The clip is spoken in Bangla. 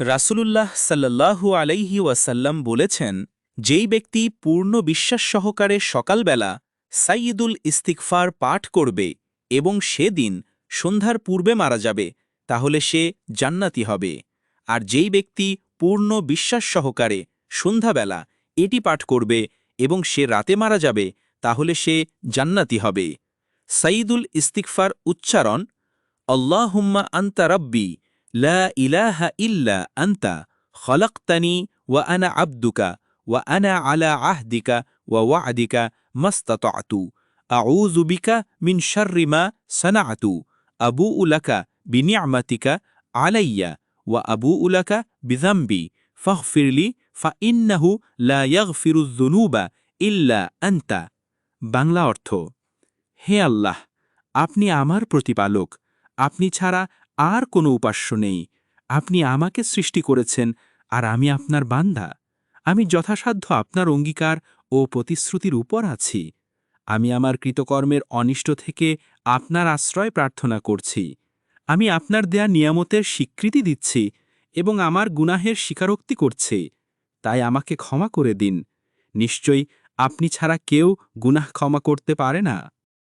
রাসূলুল্লাহ সাল্লাল্লাহু আলাইহি ওয়াসাল্লাম বলেছেন, যেই ব্যক্তি পূর্ণ বিশ্বাস সহকারে সকালবেলা সাইয়দুল ইস্তিকফার পাঠ করবে এবং সেদিন সন্ধ্যার পূর্বে মারা যাবে, তাহলে সে জান্নাতি হবে। আর যেই ব্যক্তি পূর্ণ বিশ্বাস সহকারে সন্ধ্যাবেলা এটি পাঠ করবে এবং সে রাতে মারা যাবে, তাহলে সে জান্নাতি হবে। সাইদুল ইস্তিকফার উচ্চারণ, আল্লাহুম্মা আন্তা রব্বি লা ইলাহা ইল্লা আন্তা খলকতানি ওয়া আনা আব্দুকা ওয়া আনা আলা আহদিকা ওয়া ওয়াদিকা মাস্তাতু আউযু বিকা মিন শাররি মা সানাআতু আবুউ লাকা বিনি'মাতিকা আলাইয়া ওয়া আবুউ লাকা বিযামবি ফাগফিরলি ফাইন্নাহু লা ইয়াগফিরুয যুনুবা ইল্লা আনতা বাংলা অর্থ হে আল্লাহ আপনি আমার প্রতিপালক আপনি ছাড়া আর কোনো উপাস্য নেই। আপনি আমাকে সৃষ্টি করেছেন আর আমি আপনার বান্দা। আমি যথাসাধ্য আপনার অঙ্গীকার ও প্রতিশ্রুতির উপর আছি। আমি আমার কৃতকর্মের অনিষ্ট থেকে আপনার আশ্রয় প্রার্থনা করছি। আমি আপনার দেয়া নিয়ামতের স্বীকৃতি দিচ্ছি এবং আমার গুনাহের স্বীকারোক্তি করছি। তাই আমাকে ক্ষমা করে দিন। নিশ্চয়ই আপনি ছাড়া কেউ গুনাহ ক্ষমা করতে পারে না।